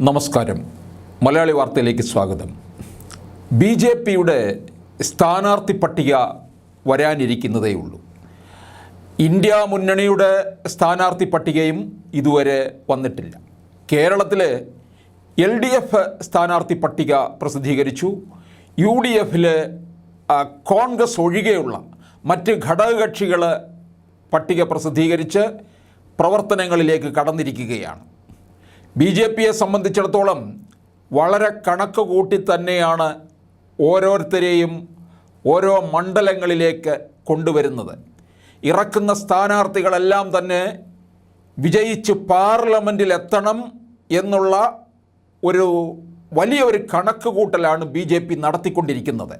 നമസ്കാരം. മലയാളി വാർത്തയിലേക്ക് സ്വാഗതം. ബി ജെ പിയുടെ സ്ഥാനാർത്ഥി പട്ടിക വരാനിരിക്കുന്നതേ ഉള്ളൂ ഇന്ത്യ മുന്നണിയുടെ സ്ഥാനാർത്ഥി പട്ടികയും ഇതുവരെ വന്നിട്ടില്ല. കേരളത്തിലെ എൽ ഡി എഫ് സ്ഥാനാർത്ഥി പട്ടിക പ്രസിദ്ധീകരിച്ചു. യു ഡി എഫിൽ കോൺഗ്രസ് ഒഴികെയുള്ള മറ്റ് ഘടകകക്ഷികൾ പട്ടിക പ്രസിദ്ധീകരിച്ച് പ്രവർത്തനങ്ങളിലേക്ക് കടന്നിരിക്കുകയാണ്. ബി ജെ പിയെ സംബന്ധിച്ചിടത്തോളം വളരെ കണക്ക് കൂട്ടി തന്നെയാണ് ഓരോരുത്തരെയും ഓരോ മണ്ഡലങ്ങളിലേക്ക് കൊണ്ടുവരുന്നത്. ഇറക്കുന്ന സ്ഥാനാർത്ഥികളെല്ലാം തന്നെ വിജയിച്ച് പാർലമെന്റിൽ എത്തണം എന്നുള്ള ഒരു വലിയൊരു കണക്ക് കൂട്ടലാണ് ബി ജെ പി നടത്തിക്കൊണ്ടിരിക്കുന്നത്.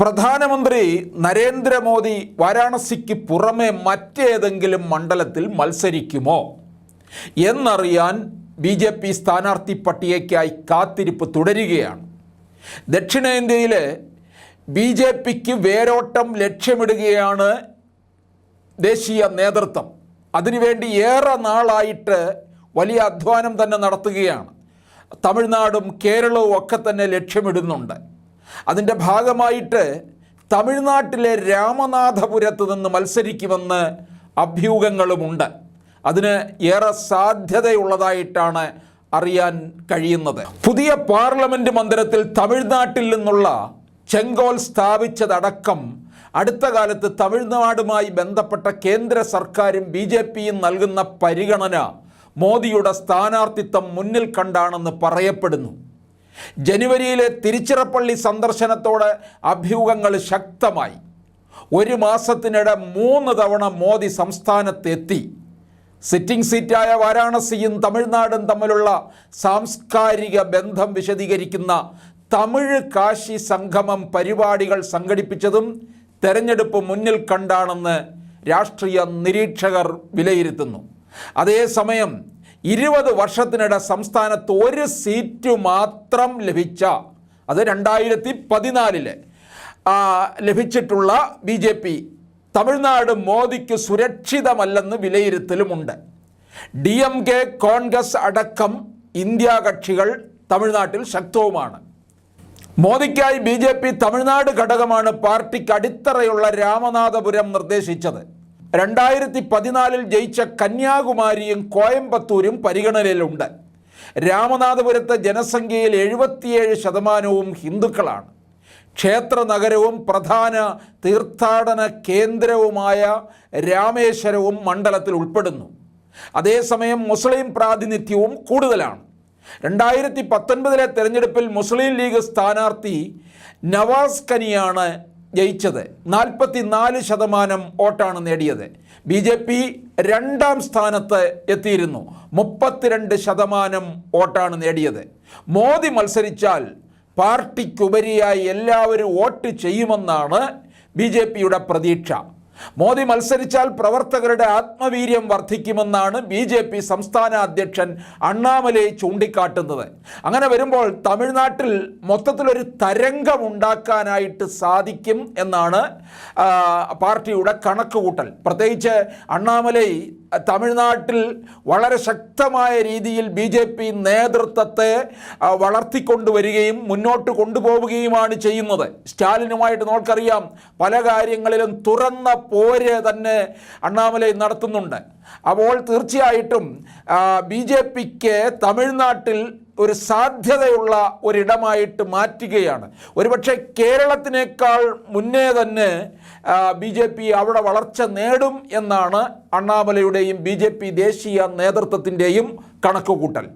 പ്രധാനമന്ത്രി നരേന്ദ്രമോദി വാരാണസിക്ക് പുറമെ മറ്റേതെങ്കിലും മണ്ഡലത്തിൽ മത്സരിക്കുമോ എന്നറിയാൻ ബി ജെ പി സ്ഥാനാർത്ഥി പട്ടികയ്ക്കായി കാത്തിരിപ്പ് തുടരുകയാണ്. ദക്ഷിണേന്ത്യയിലെ ബി ജെ പിക്ക് വേരോട്ടം ലക്ഷ്യമിടുകയാണ് ദേശീയ നേതൃത്വം. അതിനുവേണ്ടി ഏറെ നാളായിട്ട് വലിയ അധ്വാനം തന്നെ നടത്തുകയാണ്. തമിഴ്നാടും കേരളവും ഒക്കെ തന്നെ ലക്ഷ്യമിടുന്നുണ്ട്. അതിന്റെ ഭാഗമായിട്ട് തമിഴ്നാട്ടിലെ രാമനാഥപുരത്ത് നിന്ന് മത്സരിക്കുമെന്ന് അഭ്യൂഹങ്ങളുമുണ്ട്. അതിന് ഏറെ സാധ്യതയുള്ളതായിട്ടാണ് അറിയാൻ കഴിയുന്നത്. പുതിയ പാർലമെന്റ് മന്ദിരത്തിൽ തമിഴ്നാട്ടിൽ നിന്നുള്ള ചെങ്കോൽ സ്ഥാപിച്ചതടക്കം അടുത്ത കാലത്ത് തമിഴ്നാടുമായി ബന്ധപ്പെട്ട കേന്ദ്ര സർക്കാരും ബി ജെ പിയും നൽകുന്ന പരിഗണന മോദിയുടെ സ്ഥാനാർത്ഥിത്വം മുന്നിൽ കണ്ടാണെന്ന് പറയപ്പെടുന്നു. ജനുവരിയിലെ തിരുച്ചിറപ്പള്ളി സന്ദർശനത്തോടെ അഭ്യൂഹങ്ങൾ ശക്തമായി. ഒരു മാസത്തിനിടെ മൂന്ന് തവണ മോദി സംസ്ഥാനത്തെത്തി. സിറ്റിംഗ് സീറ്റായ വാരാണസിയും തമിഴ്നാടും തമ്മിലുള്ള സാംസ്കാരിക ബന്ധം വിശദീകരിക്കുന്ന തമിഴ് കാശി സംഗമം പരിപാടികൾ സംഘടിപ്പിച്ചതും തെരഞ്ഞെടുപ്പ് മുന്നിൽ കണ്ടാണെന്ന് രാഷ്ട്രീയ നിരീക്ഷകർ വിലയിരുത്തുന്നു. അതേസമയം ഇരുപത് വർഷത്തിനിടെ സംസ്ഥാനത്ത് ഒരു സീറ്റ് മാത്രം ലഭിച്ച അത് രണ്ടായിരത്തി പതിനാലിൽ ലഭിച്ചിട്ടുള്ള ബി ജെ പി തമിഴ്നാട് മോദിക്ക് സുരക്ഷിതമല്ലെന്ന് വിലയിരുത്തലുമുണ്ട്. ഡി എം കെ കോൺഗ്രസ് അടക്കം ഇന്ത്യ കക്ഷികൾ തമിഴ്നാട്ടിൽ ശക്തവുമാണ്. മോദിക്കായി ബി ജെ പി തമിഴ്നാട് ഘടകമാണ് പാർട്ടിക്ക് അടിത്തറയുള്ള രാമനാഥപുരം നിർദ്ദേശിച്ചത്. രണ്ടായിരത്തി പതിനാലിൽ ജയിച്ച കന്യാകുമാരിയും കോയമ്പത്തൂരും പരിഗണനയിലുണ്ട്. രാമനാഥപുരത്തെ ജനസംഖ്യയിൽ എഴുപത്തിയേഴ് ശതമാനവും ഹിന്ദുക്കളാണ്. ക്ഷേത്ര നഗരവും പ്രധാന തീർത്ഥാടന കേന്ദ്രവുമായ രാമേശ്വരവും മണ്ഡലത്തിൽ ഉൾപ്പെടുന്നു. അതേസമയം മുസ്ലിം പ്രാതിനിധ്യവും കൂടുതലാണ്. രണ്ടായിരത്തി പത്തൊൻപതിലെ തെരഞ്ഞെടുപ്പിൽ മുസ്ലിം ലീഗ് സ്ഥാനാർത്ഥി നവാസ് കനിയാണ് ജയിച്ചത്. നാൽപ്പത്തി നാല് ശതമാനം വോട്ടാണ് നേടിയത്. ബി ജെ പി രണ്ടാം സ്ഥാനത്ത് എത്തിയിരുന്നു. മുപ്പത്തിരണ്ട് ശതമാനം വോട്ടാണ് നേടിയത്. മോദി മത്സരിച്ചാൽ പാർട്ടിക്കുപരിയായി എല്ലാവരും വോട്ട് ചെയ്യുമെന്നാണ് ബി ജെ പിയുടെ പ്രതീക്ഷ. മോദി മത്സരിച്ചാൽ പ്രവർത്തകരുടെ ആത്മവീര്യം വർദ്ധിക്കുമെന്നാണ് ബി ജെ പി സംസ്ഥാന അധ്യക്ഷൻ അണ്ണാമലൈ ചൂണ്ടിക്കാട്ടുന്നത്. അങ്ങനെ വരുമ്പോൾ തമിഴ്നാട്ടിൽ മൊത്തത്തിലൊരു തരംഗം ഉണ്ടാക്കാനായിട്ട് സാധിക്കും എന്നാണ് പാർട്ടിയുടെ കണക്കുകൂട്ടൽ. പ്രത്യേകിച്ച് അണ്ണാമലൈ തമിഴ്നാട്ടിൽ വളരെ ശക്തമായ രീതിയിൽ ബി ജെ പി നേതൃത്വത്തെ വളർത്തിക്കൊണ്ടുവരികയും മുന്നോട്ട് കൊണ്ടുപോവുകയുമാണ് ചെയ്യുന്നത്. സ്റ്റാലിനുമായിട്ട് നമുക്കറിയാം പല കാര്യങ്ങളിലും തുറന്ന പോര് തന്നെ അണ്ണാമലൈ നടത്തുന്നുണ്ട്. അപ്പോൾ തീർച്ചയായിട്ടും ബി ജെ പിക്ക് തമിഴ്നാട്ടിൽ ഒരു സാധ്യതയുള്ള ഒരിടമായിട്ട് മാറ്റുകയാണ്. ഒരുപക്ഷെ കേരളത്തിനേക്കാൾ മുന്നേ തന്നെ ബി ജെ പി അവിടെ വളർച്ച നേടും എന്നാണ് അണ്ണാമലയുടെയും ബി ജെ പി ദേശീയ നേതൃത്വത്തിന്റെയും കണക്കുകൂട്ടൽ.